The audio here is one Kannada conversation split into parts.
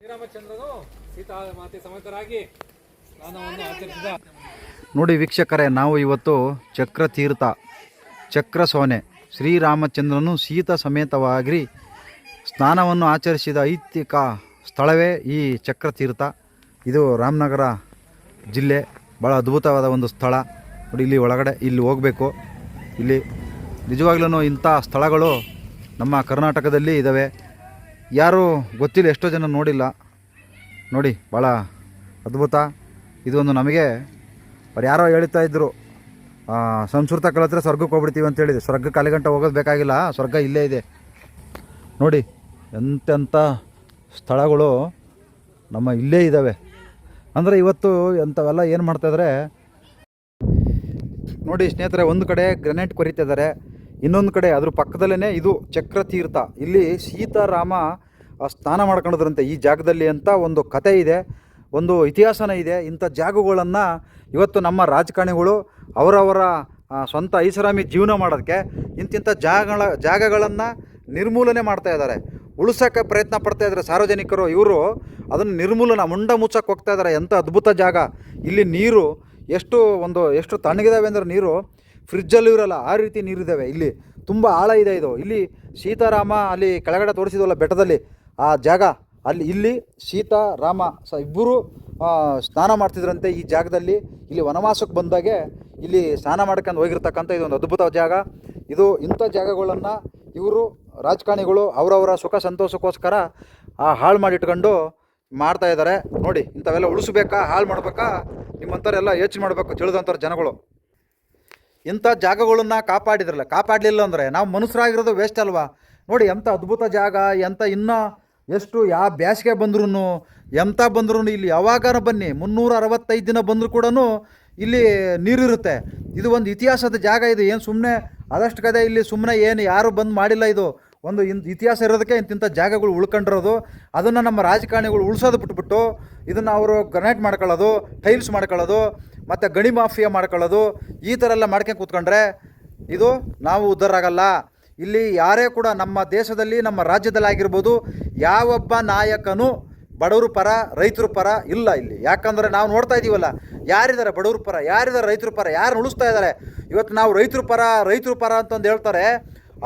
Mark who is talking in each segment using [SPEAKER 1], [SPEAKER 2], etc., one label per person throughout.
[SPEAKER 1] ಶ್ರೀರಾಮಚಂದ್ರನು ಸೀತಾ ಮಾತೆ ಸಮೇತರಾಗಿ ಸ್ನಾನವನ್ನು ಆಚರಿಸಿದ
[SPEAKER 2] ನೋಡಿ ವೀಕ್ಷಕರೇ, ನಾವು ಇವತ್ತು ಚಕ್ರತೀರ್ಥ ಚಕ್ರ ಸೋನೆ ಶ್ರೀರಾಮಚಂದ್ರನು ಸೀತಾ ಸಮೇತವಾಗಿ ಸ್ನಾನವನ್ನು ಆಚರಿಸಿದ ಐತಿಕ ಸ್ಥಳವೇ ಈ ಚಕ್ರತೀರ್ಥ. ಇದು ರಾಮನಗರ ಜಿಲ್ಲೆ ಭಾಳ ಅದ್ಭುತವಾದ ಒಂದು ಸ್ಥಳ. ನೋಡಿ, ಇಲ್ಲಿ ಒಳಗಡೆ ಇಲ್ಲಿ ಹೋಗಬೇಕು. ಇಲ್ಲಿ ನಿಜವಾಗ್ಲೂ ಇಂಥ ಸ್ಥಳಗಳು ನಮ್ಮ ಕರ್ನಾಟಕದಲ್ಲಿ ಇದ್ದಾವೆ ಯಾರು ಗೊತ್ತಿಲ್ಲ, ಎಷ್ಟೋ ಜನ ನೋಡಿಲ್ಲ. ನೋಡಿ ಭಾಳ ಅದ್ಭುತ. ಇದೊಂದು ನಮಗೆ, ಅವ್ರು ಯಾರೋ ಹೇಳ್ತಾ ಇದ್ದರು ಸಂಸ್ಕೃತ ಕಲಿತ್ರೆ ಸ್ವರ್ಗಕ್ಕೆ ಹೋಗ್ಬಿಡ್ತೀವಿ ಅಂತ ಹೇಳಿದೆ ಸ್ವರ್ಗಕ್ಕೆ ಅಲ್ಲಿ ಗಂಟೆ ಹೋಗೋದು ಬೇಕಾಗಿಲ್ಲ, ಸ್ವರ್ಗ ಇಲ್ಲೇ ಇದೆ. ನೋಡಿ ಎಂತೆಂಥ ಸ್ಥಳಗಳು ನಮ್ಮ ಇಲ್ಲೇ ಇದ್ದಾವೆ ಅಂದರೆ ಇವತ್ತು ಎಂಥವೆಲ್ಲ ಏನು ಮಾಡ್ತಾಯಿದ್ರೆ ನೋಡಿ, ಸ್ನೇಹಿತರೆ, ಒಂದು ಕಡೆ ಗ್ರೆನೇಟ್ ಕೊರಿತಿದ್ದಾರೆ ಇನ್ನೊಂದು ಕಡೆ ಅದ್ರ ಪಕ್ಕದಲ್ಲೇ ಇದು ಚಕ್ರತೀರ್ಥ. ಇಲ್ಲಿ ಸೀತಾರಾಮ ಸ್ನಾನ ಮಾಡ್ಕೊಂಡಿದ್ರಂತೆ ಈ ಜಾಗದಲ್ಲಿ ಅಂತ ಒಂದು ಕತೆ ಇದೆ, ಒಂದು ಇತಿಹಾಸನ ಇದೆ. ಇಂಥ ಜಾಗಗಳನ್ನು ಇವತ್ತು ನಮ್ಮ ರಾಜಕಾರಣಿಗಳು ಅವರವರ ಸ್ವಂತ ಐಷಾರಾಮಿ ಜೀವನ ಮಾಡೋದಕ್ಕೆ ಇಂತಿಂಥ ಜಾಗಗಳ ಜಾಗಗಳನ್ನು ನಿರ್ಮೂಲನೆ ಮಾಡ್ತಾ ಇದ್ದಾರೆ. ಉಳಿಸೋಕ್ಕೆ ಪ್ರಯತ್ನ ಪಡ್ತಾ ಇದ್ದಾರೆ ಸಾರ್ವಜನಿಕರು. ಇವರು ಅದನ್ನು ನಿರ್ಮೂಲನ ಮುಂಡ ಮುಚ್ಚಕ್ಕೆ ಹೋಗ್ತಾ ಇದ್ದಾರೆ. ಎಂಥ ಅದ್ಭುತ ಜಾಗ. ಇಲ್ಲಿ ನೀರು ಎಷ್ಟು ಒಂದು, ಎಷ್ಟು ತಣ್ಣಗಿದಾವೆ ಅಂದರೆ ನೀರು ಫ್ರಿಜ್ಜಲ್ಲೂ ಇರೋಲ್ಲ, ಆ ರೀತಿ ನೀರಿದ್ದಾವೆ ಇಲ್ಲಿ ತುಂಬ ಆಳ ಇದೆ ಇದು. ಇಲ್ಲಿ ಸೀತಾರಾಮ ಅಲ್ಲಿ ಕೆಳಗಡೆ ತೋರಿಸಿದ್ವಲ್ಲ ಬೆಟ್ಟದಲ್ಲಿ, ಆ ಜಾಗ. ಅಲ್ಲಿ, ಇಲ್ಲಿ ಸೀತಾ ರಾಮ ಸ ಇಬ್ಬರು ಸ್ನಾನ ಮಾಡ್ತಿದ್ರಂತೆ ಈ ಜಾಗದಲ್ಲಿ. ಇಲ್ಲಿ ವನವಾಸಕ್ಕೆ ಬಂದಾಗೆ ಇಲ್ಲಿ ಸ್ನಾನ ಮಾಡ್ಕೊಂಡು ಹೋಗಿರ್ತಕ್ಕಂಥ ಇದೊಂದು ಅದ್ಭುತ ಜಾಗ. ಇದು ಇಂಥ ಜಾಗಗಳನ್ನು ಇವರು, ರಾಜಕಾರಣಿಗಳು ಅವರವರ ಸುಖ ಸಂತೋಷಕ್ಕೋಸ್ಕರ, ಆ, ಹಾಳು ಮಾಡಿಟ್ಕೊಂಡು ಮಾಡ್ತಾ ಇದ್ದಾರೆ ನೋಡಿ, ಇಂಥವೆಲ್ಲ ಉಳಿಸ್ಬೇಕಾ, ಹಾಳು ಮಾಡ್ಬೇಕಾ, ನಿಮ್ಮಂಥವ್ರೆಲ್ಲ ಯೋಚನೆ ಮಾಡಬೇಕು, ತಿಳಿದಂಥವ್ರು ಜನಗಳು. ಇಂಥ ಜಾಗಗಳನ್ನ ಕಾಪಾಡಿದ್ರಲ್ಲ, ಕಾಪಾಡಲಿಲ್ಲ ಅಂದರೆ ನಾವು ಮನುಷ್ಯರಾಗಿರೋದು ವೇಸ್ಟ್ ಅಲ್ವಾ? ನೋಡಿ, ಎಂಥ ಅದ್ಭುತ ಜಾಗ, ಎಂಥ ಇನ್ನೂ ಎಷ್ಟು ಯಾವ ಬೇಸಿಗೆ ಬಂದ್ರೂ ಎಂಥ ಬಂದ್ರೂ ಇಲ್ಲಿ ಯಾವಾಗಾರ ಬನ್ನಿ, ಮುನ್ನೂರ ಅರವತ್ತೈದು ದಿನ ಬಂದರೂ ಕೂಡ ಇಲ್ಲಿ ನೀರಿರುತ್ತೆ. ಇದು ಒಂದು ಇತಿಹಾಸದ ಜಾಗ ಇದು, ಏನು ಸುಮ್ಮನೆ ಅದಷ್ಟು ಕದೆ ಇಲ್ಲಿ ಸುಮ್ಮನೆ ಏನು ಯಾರು ಬಂದು ಮಾಡಿಲ್ಲ ಇದು. ಒಂದು ಇನ್ ಇತಿಹಾಸ ಇರೋದಕ್ಕೆ ಇಂತಿಂಥ ಜಾಗಗಳು ಉಳ್ಕೊಂಡಿರೋದು. ಅದನ್ನು ನಮ್ಮ ರಾಜಕಾರಣಿಗಳು ಉಳಿಸೋದು ಬಿಟ್ಬಿಟ್ಟು ಇದನ್ನು ಅವರು ಗ್ರನೇಟ್ ಮಾಡ್ಕೊಳ್ಳೋದು ಟೈಲ್ಸ್ ಮಾಡ್ಕೊಳ್ಳೋದು ಮತ್ತು ಗಣಿ ಮಾಫಿಯಾ ಮಾಡ್ಕೊಳ್ಳೋದು, ಈ ಥರ ಎಲ್ಲ ಮಾಡ್ಕೊಂಡು ಕೂತ್ಕೊಂಡ್ರೆ ಇದು ನಾವು ಉದ್ಧಾರ ಆಗಲ್ಲ ಇಲ್ಲಿ ಯಾರೇ ಕೂಡ ನಮ್ಮ ದೇಶದಲ್ಲಿ, ನಮ್ಮ ರಾಜ್ಯದಲ್ಲಿ ಆಗಿರ್ಬೋದು, ಯಾವೊಬ್ಬ ನಾಯಕನು ಬಡವರು ಪರ, ರೈತರ ಪರ ಇಲ್ಲ ಇಲ್ಲಿ. ಯಾಕಂದರೆ ನಾವು ನೋಡ್ತಾ ಇದ್ದೀವಲ್ಲ, ಯಾರಿದ್ದಾರೆ ಬಡವ್ರ ಪರ, ಯಾರಿದ್ದಾರೆ ರೈತರ ಪರ ಯಾರು ಉಳಿಸ್ತಾ ಇದ್ದಾರೆ? ಇವತ್ತು ನಾವು ರೈತರ ಪರ ರೈತರ ಪರ ಅಂತಂದು ಹೇಳ್ತಾರೆ,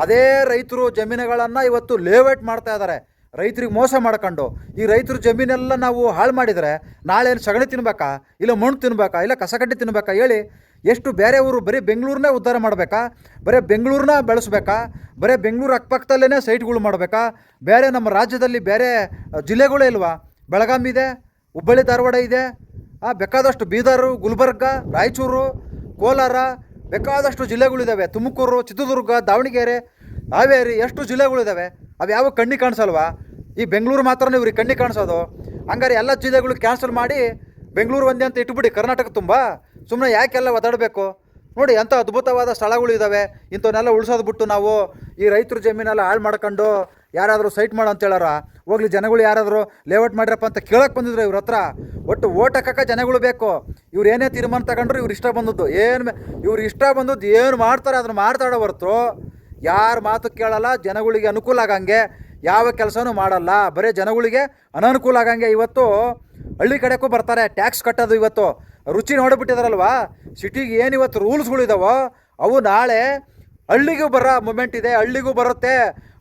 [SPEAKER 2] ಅದೇ ರೈತರು ಜಮೀನುಗಳನ್ನು ಇವತ್ತು ಲೇಔಟ್ ಮಾಡ್ತಾ ಇದ್ದಾರೆ. ರೈತರಿಗೆ ಮೋಸ ಮಾಡ್ಕೊಂಡು ಈ ರೈತರ ಜಮೀನೆಲ್ಲ ನಾವು ಹಾಳು ಮಾಡಿದರೆ ನಾಳೆ ಏನು ಸಗಣಿ ತಿನ್ಬೇಕಾ? ಇಲ್ಲ ಮಣ್ಣು ತಿನ್ಬೇಕಾ? ಇಲ್ಲ ಕಸಕಡ್ಡಿ ತಿನ್ಬೇಕಾ? ಹೇಳಿ ಎಷ್ಟು ಬೇರೆ ಊರು ಬರೀ ಬೆಂಗಳೂರನ್ನೇ ಉದ್ಧಾರ ಮಾಡಬೇಕಾ? ಬರೀ ಬೆಂಗಳೂರನ್ನ ಬೆಳೆಸ್ಬೇಕಾ? ಬರೀ ಬೆಂಗಳೂರು ಅಕ್ಕಪಕ್ಕದಲ್ಲೇ ಸೈಟ್ಗಳು ಮಾಡಬೇಕಾ? ಬೇರೆ ನಮ್ಮ ರಾಜ್ಯದಲ್ಲಿ ಬೇರೆ ಜಿಲ್ಲೆಗಳೇ ಇಲ್ವಾ? ಬೆಳಗಾವಿ ಇದೆ, ಹುಬ್ಬಳ್ಳಿ, ಧಾರವಾಡ ಇದೆ. ಆ, ಬೇಕಾದಷ್ಟು ಬೀದರು, ಗುಲ್ಬರ್ಗ, ರಾಯಚೂರು, ಕೋಲಾರ, ಬೇಕಾದಷ್ಟು ಜಿಲ್ಲೆಗಳಿದ್ದಾವೆ ತುಮಕೂರು, ಚಿತ್ರದುರ್ಗ, ದಾವಣಗೆರೆ, ಹಾವೇರಿ, ಎಷ್ಟು ಜಿಲ್ಲೆಗಳಿದ್ದಾವೆ ಅವು ಯಾವ ಕಣ್ಣಿಗೆ ಕಾಣಿಸಲ್ವಾ? ಈ ಬೆಂಗಳೂರು ಮಾತ್ರ ಇವ್ರಿಗೆ ಕಣ್ಣಿಗೆ ಕಾಣಿಸೋದು. ಹಂಗಾರೆ ಎಲ್ಲ ಜಿಲ್ಲೆಗಳು ಕ್ಯಾನ್ಸಲ್ ಮಾಡಿ ಬೆಂಗಳೂರು ಒಂದೇ ಅಂತ ಇಟ್ಬಿಡಿ, ಕರ್ನಾಟಕ ತುಂಬ. ಸುಮ್ಮನೆ ಯಾಕೆಲ್ಲ ಒದಾಡಬೇಕು ನೋಡಿ ಎಂಥ ಅದ್ಭುತವಾದ ಸ್ಥಳಗಳು ಇದ್ದಾವೆ ಇಂಥವನ್ನೆಲ್ಲ ಉಳಿಸೋದು ಬಿಟ್ಟು ನಾವು ಈ ರೈತರ ಜಮೀನೆಲ್ಲ ಹಾಳು ಮಾಡ್ಕೊಂಡು ಯಾರಾದರೂ ಸೈಟ್ ಮಾಡು ಅಂತ ಹೇಳಾರ ಹೋಗ್ಲಿ, ಜನಗಳು ಯಾರಾದರೂ ಲೇಔಟ್ ಮಾಡಿರಪ್ಪ ಅಂತ ಕೇಳಕ್ಕೆ ಬಂದಿದ್ರು ಇವ್ರ ಹತ್ರ. ಒಟ್ಟು ಓಟ್ ಜನಗಳು ಬೇಕು. ಇವ್ರು ಏನೇ ತೀರ್ಮಾನ ತಗೊಂಡ್ರು ಇವ್ರು ಇಷ್ಟ ಬಂದದ್ದು. ಏನು ಇವ್ರು ಇಷ್ಟ ಬಂದದ್ದು ಏನು ಮಾಡ್ತಾರೆ, ಅದನ್ನು ಮಾಡ್ತಾಡೋ ಹೊರತು ಯಾರ ಮಾತು ಕೇಳಲ್ಲ, ಜನಗಳಿಗೆ ಅನುಕೂಲ ಆಗಂಗೆ ಯಾವ ಕೆಲಸನೂ ಮಾಡಲ್ಲ. ಬರೀ ಜನಗಳಿಗೆ ಅನನುಕೂಲ ಆಗಂಗೆ ಇವತ್ತು ಹಳ್ಳಿ ಕಡೆಗೂ ಬರ್ತಾರೆ ಟ್ಯಾಕ್ಸ್ ಕಟ್ಟೋದು ಇವತ್ತು. ರುಚಿ ನೋಡಿಬಿಟ್ಟಿದಾರಲ್ವಾ? ಸಿಟಿಗೆ ಏನು ಇವತ್ತು ರೂಲ್ಸ್ಗಳಿದಾವೋ ಅವು ನಾಳೆ ಹಳ್ಳಿಗೂ ಬರೋ ಮೂಮೆಂಟ್ ಇದೆ, ಹಳ್ಳಿಗೂ ಬರುತ್ತೆ.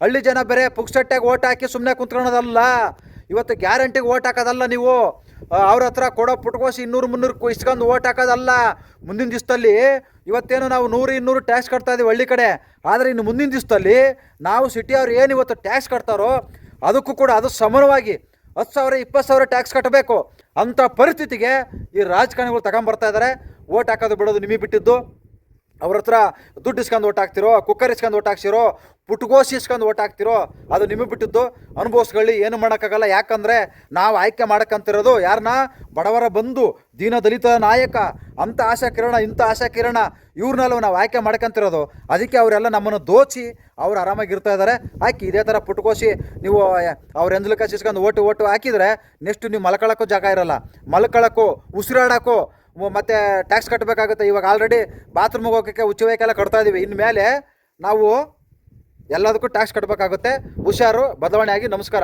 [SPEAKER 2] ಹಳ್ಳಿ ಜನ ಬೇರೆ ಪುಕ್ಸಟ್ಟೆಗೆ ಓಟ್ ಹಾಕಿ ಸುಮ್ಮನೆ ಕುಂತ್ಕೊಳೋದಲ್ಲ ಇವತ್ತು ಗ್ಯಾರಂಟಿಗೆ ಓಟ್ ಹಾಕೋದಲ್ಲ ನೀವು. ಅವ್ರ ಹತ್ರ ಕೊಡೋ ಪುಟ್ಕೋಸಿ ಇನ್ನೂರು ಮುನ್ನೂರು ಇಸ್ಕೊಂಡು ಓಟ್ ಹಾಕೋದಲ್ಲ. ಮುಂದಿನ ದಿವಸದಲ್ಲಿ ಇವತ್ತೇನು ನಾವು ನೂರು ಇನ್ನೂರು ಟ್ಯಾಕ್ಸ್ ಕಟ್ತಾ ಇದೀವಿ ಹಳ್ಳಿ ಕಡೆ. ಆದರೆ ಇನ್ನು ಮುಂದಿನ ದಿವಸದಲ್ಲಿ ನಾವು ಸಿಟಿಯವ್ರು ಏನು ಇವತ್ತು ಟ್ಯಾಕ್ಸ್ ಕಟ್ತಾರೋ ಅದಕ್ಕೂ ಕೂಡ ಅದು ಸಮಾನವಾಗಿ ಹತ್ತು ಸಾವಿರ, ಇಪ್ಪತ್ತು ಸಾವಿರ ಟ್ಯಾಕ್ಸ್ ಕಟ್ಟಬೇಕು ಅಂಥ ಪರಿಸ್ಥಿತಿಗೆ ಈ ರಾಜಕಾರಣಿಗಳು ತಗೊಂಬರ್ತಾ ಇದ್ದಾರೆ ಓಟ್ ಹಾಕೋದು ಬಿಡೋದು ನಿಮಗೆ ಬಿಟ್ಟಿದ್ದು. ಅವ್ರ ಹತ್ರ ದುಡ್ಡು ಇಸ್ಕೊಂಡು ಓಟ್ ಹಾಕ್ತಿರೋ, ಕುಕ್ಕರ್ ಇಸ್ಕೊಂಡು ಓಟ್ ಹಾಕ್ಸಿರೋ, ಪುಟ್ಗೋಸಿ ಇಸ್ಕೊಂಡು ಓಟ್ ಹಾಕ್ತಿರೋ, ಅದು ನಿಮಗೆ ಬಿಟ್ಟಿದ್ದು. ಅನುಭವಿಸ್ಕೊಳ್ಳಿ, ಏನು ಮಾಡೋಕ್ಕಾಗಲ್ಲ. ಯಾಕಂದರೆ ನಾವು ಆಯ್ಕೆ ಮಾಡೋಕ್ಕಂತಿರೋದು ಯಾರನ್ನ ಬಡವರ ಬಂದು ದೀನ ದಲಿತ ನಾಯಕ. ಅಂಥ ಆಶಾ ಕಿರಣ, ಇಂಥ ಆಶಾ ಕಿರಣ, ಇವ್ರನ್ನೆಲ್ಲ ನಾವು ಆಯ್ಕೆ ಮಾಡ್ಕೊಂತಿರೋದು ಅದಕ್ಕೆ ಅವರೆಲ್ಲ ನಮ್ಮನ್ನು ದೋಚಿ ಅವ್ರು ಆರಾಮಾಗಿರ್ತಾ ಇದ್ದಾರೆ. ಹಾಕಿ ಇದೇ ಥರ ಪುಟ್ಕೋಸಿ ನೀವು ಅವ್ರ ಎಂಜಲಕಾಸಿ ಇಸ್ಕೊಂಡು ಓಟು ಓಟು ಹಾಕಿದರೆ ನೆಕ್ಸ್ಟ್ ನೀವು ಮಲ್ಕೊಳ್ಳೋಕ್ಕೂ ಜಾಗ ಇರಲ್ಲ. ಮಲ್ಕೊಳ್ಳೋಕ್ಕೂ ಉಸಿರಾಡೋಕ್ಕೂ ಮತ್ತು ಟ್ಯಾಕ್ಸ್ ಕಟ್ಟಬೇಕಾಗುತ್ತೆ ಇವಾಗ ಆಲ್ರೆಡಿ ಬಾತ್ರೂಮಿಗೆ ಹೋಗೋಕ್ಕೆ ಉಚ್ಚುವೈಕೆಲ್ಲ ಕಟ್ತಾ ಇದ್ದೀವಿ ಇನ್ಮೇಲೆ ನಾವು ಎಲ್ಲದಕ್ಕೂ ಟ್ಯಾಕ್ಸ್ ಕಟ್ಟಬೇಕಾಗುತ್ತೆ ಹುಷಾರು ಬದಲಾವಣೆ ಆಗಿ ನಮಸ್ಕಾರ.